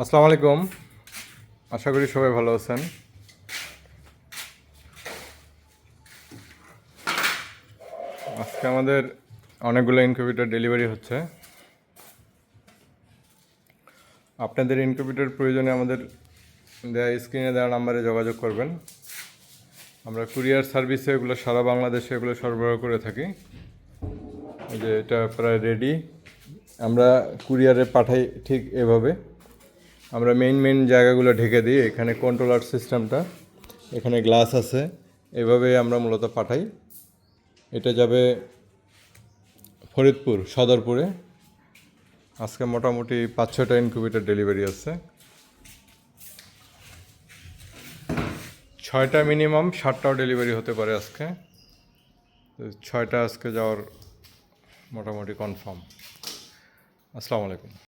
আসসালামু আলাইকুম। আশা করি সবাই ভালো আছেন। আজকে আমাদের অনেকগুলো ইনকিউবেটর ডেলিভারি হচ্ছে। আপনাদের ইনকিউবেটর প্রয়োজনে আমাদের দেওয়া স্ক্রিনে দেওয়া নাম্বারে যোগাযোগ করবেন। আমরা কুরিয়ার সার্ভিসে এগুলো সারা বাংলাদেশে এগুলো সরবরাহ করে থাকি। যে এটা প্রায় রেডি আমরা কুরিয়ারে পাঠাই ঠিক এভাবে। আমরা মেইন মেইন জায়গাগুলো ঢেকে দিই। এখানে কন্ট্রোলার সিস্টেমটা এখানে গ্লাস আছে। এভাবে আমরা মূলত পাঠাই। এটা যাবে ফরিদপুর, সদরপুরে। আজকে মোটামুটি পাঁচ ছটা ইনকিউবেটর ডেলিভারি আছে। ছয়টা মিনিমাম সাতটাও ডেলিভারি হতে পারে আজকে। ছয়টা আজকে যাওয়ার মোটামুটি কনফার্ম আসসালামু আলাইকুম।